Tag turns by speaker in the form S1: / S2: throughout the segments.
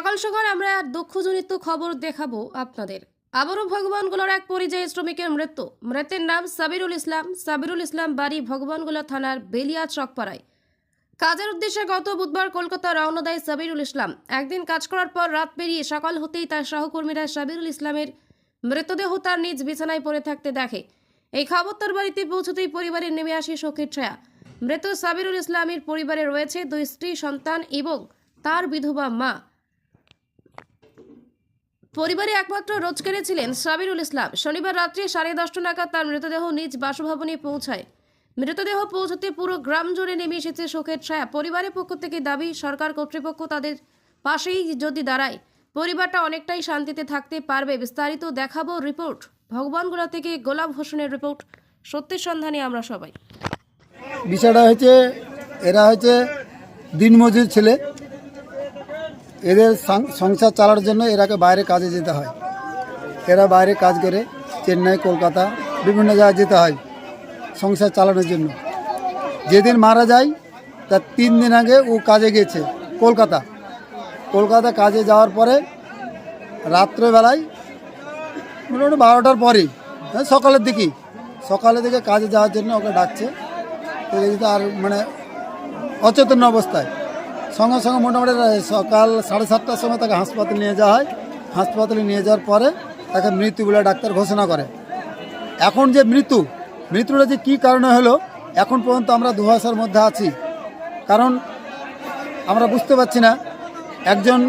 S1: সকাল সকাল আমরা এক দুঃখজনিত খবর দেখাবো আপনাদের। আবারও ভগবানগুলোর এক পরিযায়ী শ্রমিকের মৃত্যু। মৃতের নাম সাবিরুল ইসলাম। সাবিরুল ইসলাম বাড়ি ভগবানগোলা থানার বেলিয়া চকপাড়ায়। কাজের উদ্দেশ্যে গত বুধবার কলকাতা রওনা দেয় সাবিরুল ইসলাম। একদিন কাজ করার পর রাত পেরিয়ে সকাল হতেই তার সহকর্মীরা সাবিরুল ইসলামের মৃতদেহ তার নিজ বিছানায় পড়ে থাকতে দেখে। এই খবর তার বাড়িতে পৌঁছতেই পরিবারের নেমে আসে শোকের ছায়া। মৃত সাবিরুল ইসলামের পরিবারে রয়েছে দুই স্ত্রী সন্তান এবং তার বিধবা মা। পরিবারে একমাত্র রোজগারে ছিলেন সাবিরুল ইসলাম। শনিবার রাত্রি সাড়ে দশটা নাগাদ তার মৃতদেহ নিজ বাসভবনে পৌঁছায়। মৃতদেহ পৌঁছতে পুরো গ্রাম জুড়ে নেমে এসেছে শোকের ছায়া। পরিবারের পক্ষ থেকে দাবি, সরকার কর্তৃপক্ষ তাদের পাশেই যদি দাঁড়ায়, পরিবারটা অনেকটাই শান্তিতে থাকতে পারবে। বিস্তারিত দেখাবো রিপোর্ট। ভগবানগোলা থেকে গোলাপ হোসেনের রিপোর্ট। সত্যের সন্ধানে আমরা সবাই।
S2: বিষয়টা হয়েছে, এরা হচ্ছে দিনমজুর ছেলে। এদের সংসার চালানোর জন্য এরাকে বাইরে কাজে যেতে হয়। এরা বাইরে কাজ করে চেন্নাই, কলকাতা, বিভিন্ন জায়গায় যেতে হয় সংসার চালানোর জন্য। যেদিন মারা যায়, তার তিন দিন আগে ও কাজে গেছে, কলকাতা। কলকাতা কাজে যাওয়ার পরে রাত্রেবেলায় মোটামুটি বারোটার পরেই হ্যাঁ সকালের দিকেই। সকালের দিকে কাজে যাওয়ার জন্য ওকে ডাকছে। তো আর মানে অচেতন অবস্থায়। সঙ্গে সঙ্গে মোটামুটি সকাল সাড়ে সাতটার সময় তাকে হাসপাতালে নিয়ে যাওয়া হয়। হাসপাতালে নিয়ে যাওয়ার পরে তাকে মৃত্যু বলে ডাক্তার ঘোষণা করে। এখন যে মৃত্যু, মৃত্যুটা যে কী কারণে হলো, এখন পর্যন্ত আমরা দুহাসার মধ্যে আছি। কারণ আমরা বুঝতে পারছি না, একজন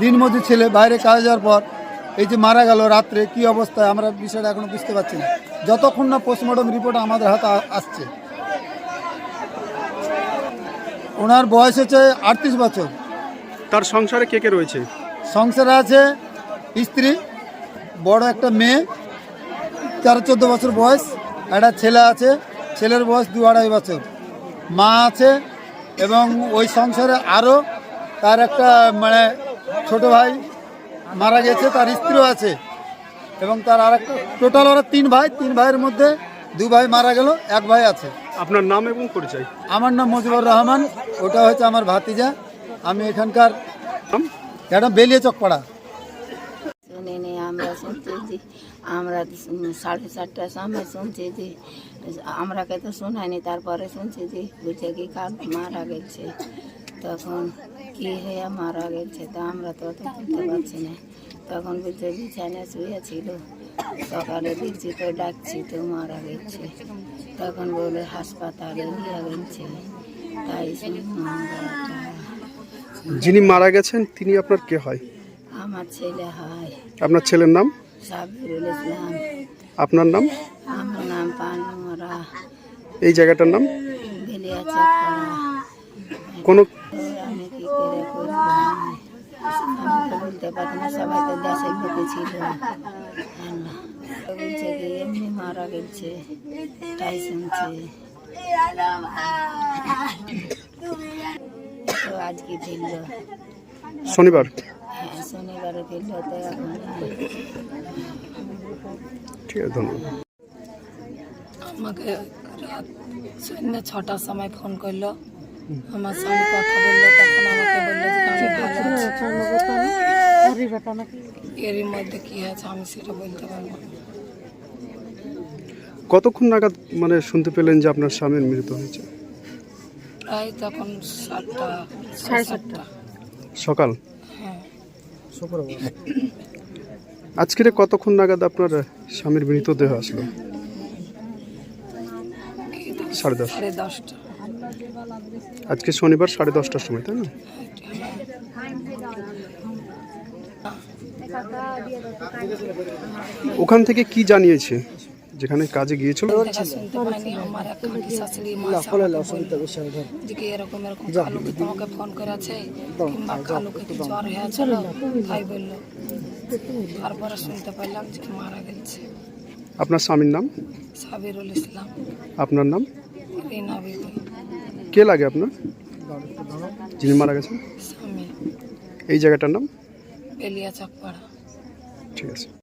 S2: দিনমজুর ছেলে বাইরে কাজে যাওয়ার পর এই যে মারা গেল রাত্রে, কি অবস্থায়, আমরা বিষয়টা এখনও বুঝতে পারছি না। যতক্ষণ না পোস্টমর্টম রিপোর্ট আমাদের হাতে আসছে। ওনার বয়স হচ্ছে আটত্রিশ বছর।
S3: তার সংসারে কে কে রয়েছে?
S2: সংসারে আছে স্ত্রী বড় একটা মেয়ে তেরো চোদ্দ বছর বয়স একটা ছেলে আছে ছেলের বয়স দু আড়াই বছর। মা আছে এবং ওই সংসারে আরও তার একটা মানে ছোট ভাই মারা গেছে তার স্ত্রীও আছে এবং তার আর একটা টোটাল ওরা তিন ভাই তিন ভাইয়ের মধ্যে দু ভাই মারা গেল এক ভাই আছে।
S3: আপনার নাম এবং পরিচয়।
S2: আমার নাম মুজিবুর রহমান ওটা হচ্ছে আমার ভাতিজা। আমি এখানকার
S3: নাম?
S2: এটা বেলিয়ে চকপাড়া।
S4: শুনিনি আমরা শুনছি যে আমরা সাড়ে চারটার সময় শুনছি যে আমরাকে তো শোনায়নি তারপরে শুনছি যে বুঝে কি কাল মারা গেছে। তখন কি হয়ে মারা গেছে তা আমরা তো অত বুঝতে পারছি না। তখন বুঝতে বিছানায় শুয়েছিল সকালে দেখছি তো ডাকছি তো মারা গেছে। তখন বলে হাসপাতালে নিয়ে গেছে। তাই
S3: যিনি মারা গেছেন তিনি আপনার কে হয়?
S4: আমার ছেলে হয়।
S3: আপনার ছেলের নাম?
S4: সাবিরুল ইসলাম।
S3: আপনার নাম?
S4: আমার নাম পানমরা।
S3: এই জায়গাটার নাম? কোনো
S4: আমি তো বলতে পারছি না সবাই তো দেশের লোকে ছিল আল্লাহ। তো বলছে কি এমনি মারা গেছে তাই শুনছে। তো আজকে ফিরলো।
S3: শনিবার?
S4: হ্যাঁ শনিবারে ফিরলো তো এখন
S3: ঠিক আছে ধন্যবাদ।
S5: আমাকে রাত সন্ধ্যে ছটার সময় ফোন করল। আমার সঙ্গে কথা বলল তখন আমাকে বলল যে আমি ভালো আছি। এরই মধ্যে কি আছে আমি সেটা বলতে পারব
S3: কতক্ষণ নাগাদ মানে শুনতে পেলেন যে আপনার স্বামীর মৃত্যু হয়েছে?
S5: প্রায় তখন সাতটা সাড়ে সাতটা।
S3: সকাল?
S5: হ্যাঁ।
S3: আজকের কতক্ষণ নাগাদ আপনার স্বামীর মৃতদেহ আসলো? সাড়ে দশ।
S5: সাড়ে দশটা।
S3: আজকে শনিবার সাড়ে দশটার সময় তাই না? ওখান থেকে কি জানিয়েছে? যেখানে কাজে গিয়েছিল?
S5: তারপরে শুনতে পাইলাম যে মারা গেছে।
S3: আপনার স্বামীর নাম?
S5: সাবিরুল ইসলাম।
S3: আপনার নাম?
S5: রিনা বিবি
S3: কে লাগে আপনার? যিনি মারা গেছেন? এই জায়গাটার নাম?
S5: এলিয়া চাকপাড়া।
S3: ঠিক আছে।